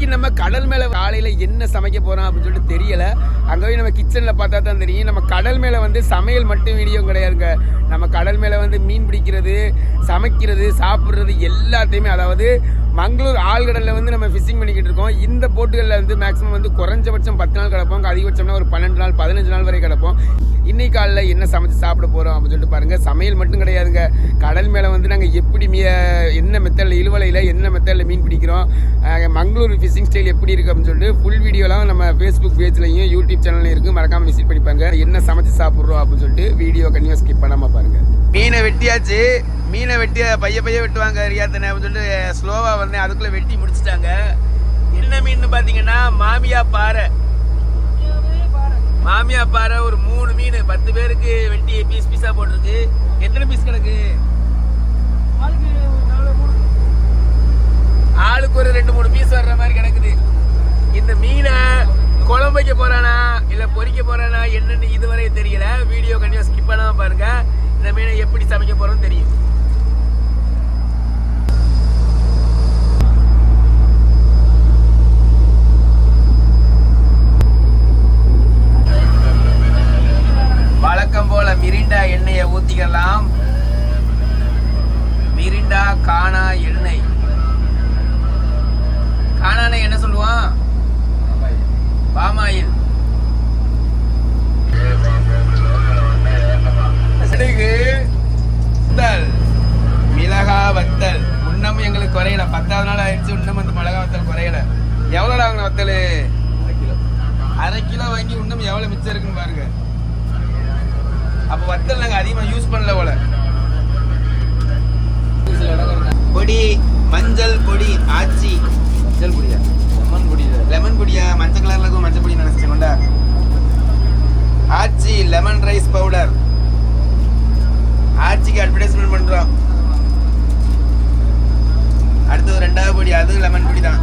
இன்னைக்கு நம்ம கடல் மேல காலையில என்ன சமைக்க போறோம் அப்படின்னு சொல்லிட்டு தெரியல. அங்கே போய் நம்ம கிச்சன்ல பார்த்தா தான் தெரியும். நம்ம கடல் மேல வந்து சமையல் மட்டும் வீடியோ கிடையாதுங்க. நம்ம கடல் மேல வந்து மீன் பிடிக்கிறது சமைக்கிறது சாப்பிட்றது எல்லாத்தையுமே அதாவது மங்களூர் ஆழ்கடலில் வந்து நம்ம ஃபிஷிங் பண்ணிக்கிட்டு இருக்கோம். இந்த போட்டுகளில் வந்து மேக்ஸிமம் வந்து குறைஞ்சபட்சம் பத்து நாள் கிடப்போம். அதிகபட்சம்னா ஒரு பன்னெண்டு நாள் பதினஞ்சு நாள் வரை கிடப்போம். இன்னைக்கு காலையில் என்ன சமைச்சு சாப்பிட போகிறோம் அப்படின்னு சொல்லிட்டு பாருங்கள் சமையல் மட்டும் கிடையாதுங்க. கடல் மேலே வந்து நாங்கள் எப்படி மீ என்ன மெத்தடில் இழுவலையில் என்ன மெத்தடில் மீன் பிடிக்கிறோம் மங்களூர் ஃபிஷிங் ஸ்டைல் எப்படி இருக்கு அப்படின்னு சொல்லிட்டு ஃபுல் வீடியோலாம் நம்ம ஃபேஸ்புக் பேஜ்லையும் யூடியூப் சேனல்லையும் இருக்கு. மறக்காம விசிட் பண்ணிப்பாங்க என்ன சமைச்சு சாப்பிட்றோம் அப்படின்னு சொல்லிட்டு வீடியோ கண்டிப்பாக ஸ்கிப் பண்ணாம பாருங்க. மீனை வெட்டியாச்சு. மீனை வெட்டி பைய பைய வெட்டுவாங்க ரியாத்தனை அப்படின்னு சொல்லிட்டு ஸ்லோவா வந்தேன் அதுக்குள்ள வெட்டி முடிச்சிட்டாங்க. என்ன மீன் பார்த்தீங்கன்னா மாமியா பாறை. மாமியா பாறை ஒரு மூணு மீன் பத்து பேருக்கு வெட்டி பீஸ் பீஸா போட்டிருக்கு. எத்தனை பீஸ் கிடக்கு? ஆளுக்கு ஒரு ரெண்டு மூணு பீஸ் வர்ற மாதிரி கிடக்குது. இந்த மீனை குழம்பு வைக்க போறானா இல்ல பொரிக்க போறானா என்னன்னு இதுவரை தெரியல. வீடியோ கண்டிப்பா ஸ்கிப் பண்ணாம பாருங்க. இந்த மீனை எப்படி சமைக்க போறோம்னு தெரியும். அதிகமாக யூஸ் பண்ணல போல. பொடி மஞ்சள் பொடி ஆச்சி. மஞ்சள் பொடியா? லெமன் பொடி லெமன் பொடியா? மஞ்சள் கலர்ல இருக்கும் மஞ்சள் பொடி நினைச்சேன் கொண்டா ஆச்சி லெமன் ரைஸ் பவுடர் ஆச்சிக்கு அட்வர்டைஸ்மெண்ட் பண்றோம். அடுத்தது ரெண்டாவது பொடி அது லெமன் பொடி தான்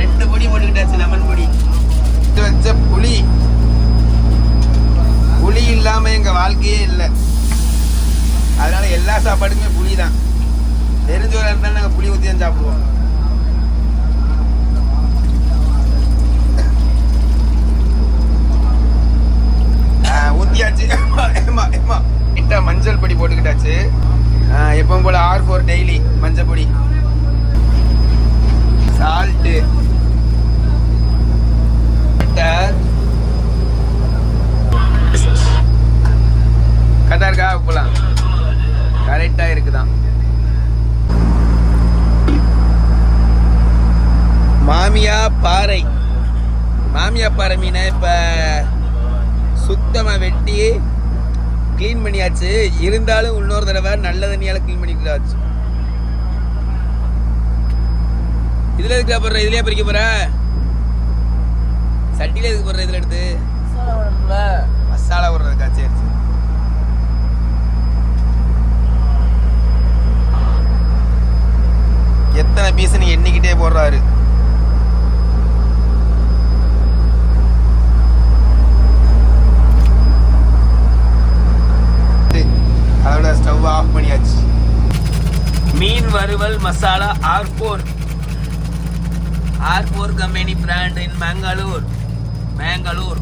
ரெண்டு பொடி போட்டுக்கிட்டாச்சு லெமன் பொடி இது வச்ச புளி புளி இல்லாம எங்க வாழ்க்கையே இல்லை சாப்பாடுக்குமே புளி தான் தெரிஞ்சவராக இருந்தாலும் நாங்கள் புளி ஊற்றி தான் சாப்பிடுவோம். ஆ, ஊத்தியாச்சு. ஏமா ஏமா கிட்ட மஞ்சள் பொடி போட்டுக்கிட்டாச்சு. எப்பவும் போல ஆர் ஃபோர் டெய்லி மஞ்சள் பொடி. சால்ட்டு கரெக்டாக இருக்கா போலாம். கரெக்டாக இருக்குதான். மாமியா பாறை. மாமியா பாறை மீனை இப்போ சுத்தமாக வெட்டி க்ளீன் பண்ணியாச்சு. இருந்தாலும் இன்னொரு தடவை நல்ல தண்ணியால் க்ளீன் பண்ணிக்கிறாச்சு இதில் எதுக்கு போடுற? இதுலேயே பறிக்க போகிறேன் அதோட ஆஃப் பண்ணியாச்சு மீன் வறுவல் masala R four R four company brand in Mangalore Mangalore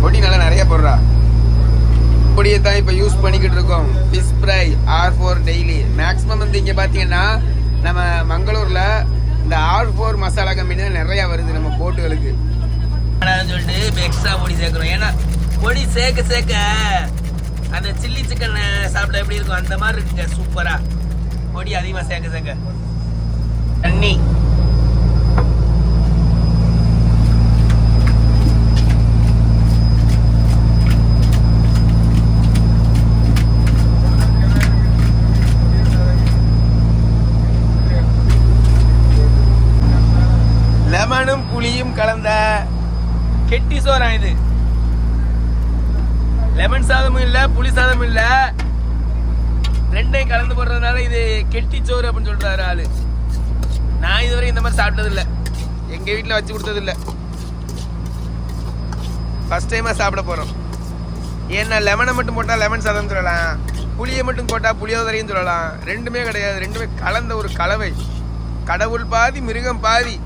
பொடி நல்லா நிறைய போடுறா பொடியை தான் இப்போ யூஸ் பண்ணிக்கிட்டு இருக்கோம் fish fry R four daily maximum வந்து இங்கே பார்த்தீங்கன்னா நம்ம மங்களூரில் இந்த ஆர் ஃபோர் மசாலா கம்பெனி தான் நிறையா வருது நம்ம போட்டுகளுக்கு. சொல்லிட்டு இப்போ எக்ஸ்ட்ரா பொடி சேர்க்குறோம். ஏன்னா பொடி சேர்க்க சேர்க்க அந்த சில்லி சிக்கன் சாப்பிட எப்படி இருக்கும்? அந்த மாதிரி இருக்குங்க சூப்பராக பொடி அதிகமாக சேர்க்க சேர்க்க. தண்ணி. கெட்டி சோறா இது. லெமன் சாதமும் இல்ல புளி சாதமும் இல்ல. ரெண்டையும் கலந்து போடுறதுனால இது கெட்டி சோறு அப்படின்னு சொல்றாரு ஆளு. நான் இதுவரை இந்த மாதிரி சாப்பிட்டது இல்ல எங்க வீட்ல வச்சு கொடுத்தது இல்ல ஃபர்ஸ்ட் டைமா சாப்பிட போறோம். ஏன்னா லெமனை மட்டும் போட்டால் லெமன் சாதம் சொல்லலாம். புளியை மட்டும் போட்டால் புளியோதரையும் சொல்லலாம். ரெண்டுமே கிடையாது. ரெண்டுமே கலந்த ஒரு கலவை. கடவுள் பாதி மிருகம் பாதி.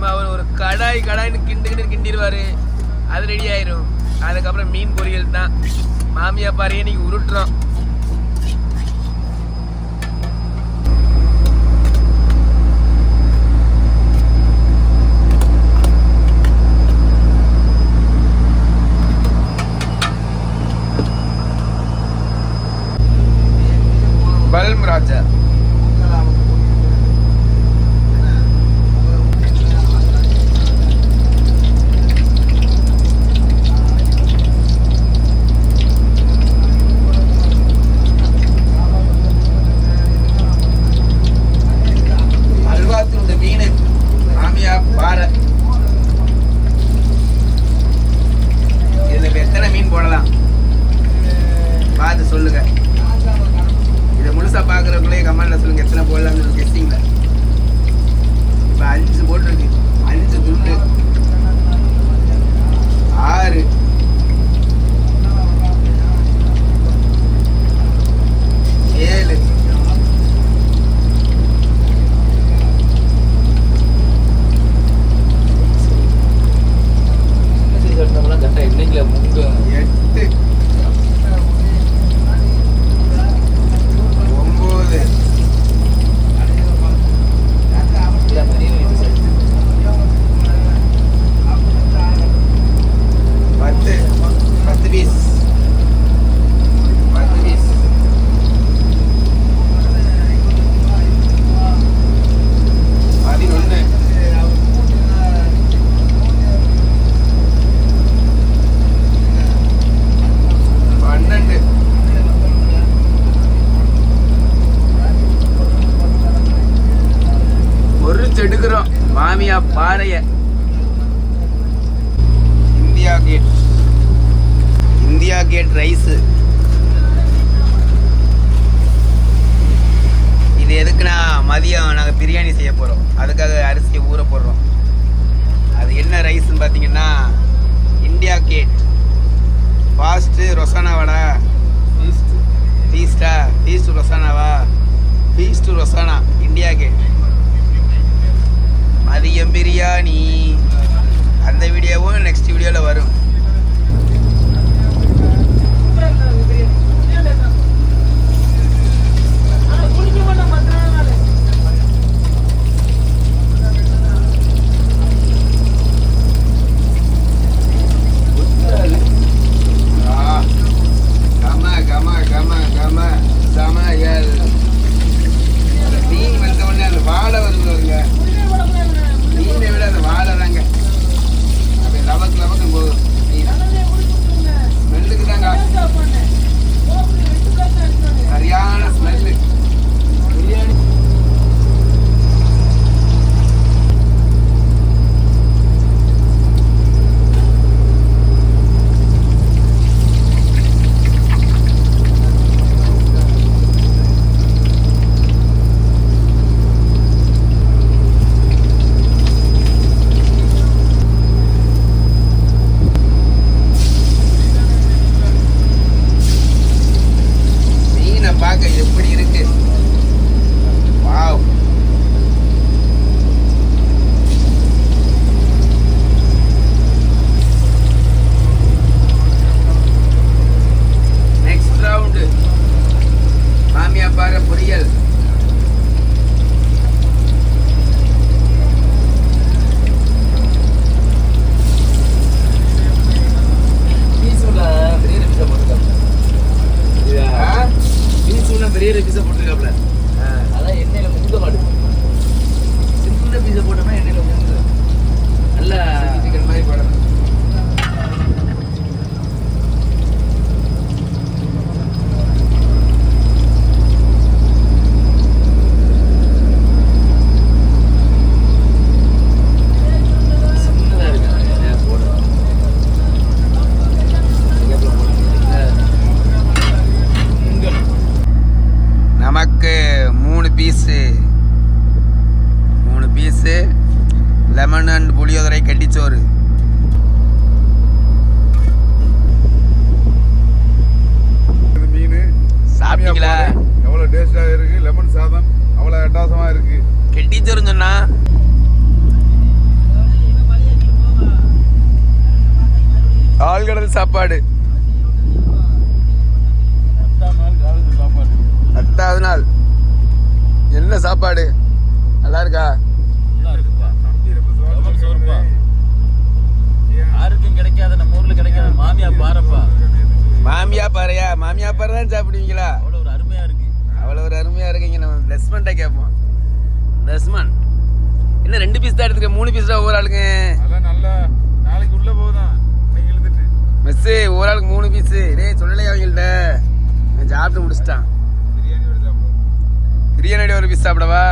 இனிமே அவர் ஒரு கடாய் கடாய்னு கிண்டு கிண்டு கிண்டிடுவாரு அது ரெடி ஆயிரும். அதுக்கப்புறம் மீன் பொரியல் தான். மாமியா பாரு இன்னைக்கு உருட்டுறோம். பல்ம் ராஜா அல்வாத்தூண்ட மீன் மாமியா பாறை இதுல இப்ப எத்தனை மீன் போடலாம் பார்த்து சொல்லுங்க இதை முழுசா பாக்குறவங்களே கமெண்ட்ல சொல்லுங்க எத்தனை போடலாம்னு கெஸ்டிங்ல இப்ப அஞ்சு போட்டிருக்கு அஞ்சு துண்டு ஆறு ஏழு எட்டு ஒன்பது பத்து பத்து பீஸ் பத்து பீஸ் பதினொன்று பன்னெண்டு பொறிச்சு எடுக்கிறோம் மாமியா பாறைய. India Gate India Gate rice இது எதுக்குன்னா மதியம் நாங்கள் பிரியாணி செய்ய போகிறோம் அதுக்காக அரிசியை ஊற போடுறோம். அது என்ன ரைஸ்ன்னு பார்த்தீங்கன்னா இந்தியா கேட் ஃபாஸ்ட்டு ரொசானா வடை. ஃபீஸ்டா ஃபீஸ்ட் ரொசானாவா? ஃபீஸ்ட் ரொசானா. இந்தியா கேட் மதியம் பிரியாணி. பீஸு. மூணு பீஸு. லெமன் அண்ட் புளியோதரை கட்டிச்சோறு. மீன். சாப்பிட்டீங்களா? எவ்வளோ டேஸ்ட்டாக இருக்குது லெமன் சாதம் அவ்வளோ அட்டாசமாக இருக்குது கெட்டிச்சோறுன்னு சொன்னால் ஆழ்கடல் சாப்பாடு. பத்தாவது நாள். என்ன சாப்பாடு? நல்லா இருக்கா நல்லா இருக்குப்பா சோறுப்பா. யாருக்கும் கிடைக்காத நம்ம ஊர்ல கிடைக்காத மாமியா பாருப்பா மாமியா பாறையா? மாமியா பாறை தான் சாப்பிடுவீங்களா? அவ்வளவு ஒரு அருமையா இருக்கு. அவ்வளோ ஒரு அருமையா இருக்குங்க. நம்ம லெஸ்மன்ட்ட கேட்போம். லெஸ்மன். என்ன ரெண்டு பீஸ் தான் எடுத்துக்க மூணு பீஸ் தான் ஒவ்வொரு ஆளுங்க நல்லா நாளைக்கு உள்ள இழுத்துட்டு. மிஸ்ஸு ஒரு ஆளுக்கு மூணு பீஸு டேய் சொல்லலையா அவங்கள்ட்ட நான் சாப்பிட்டு முடிச்சிட்டான். பிரியாணி ஒரு பீஸ் சாப்பிடவா?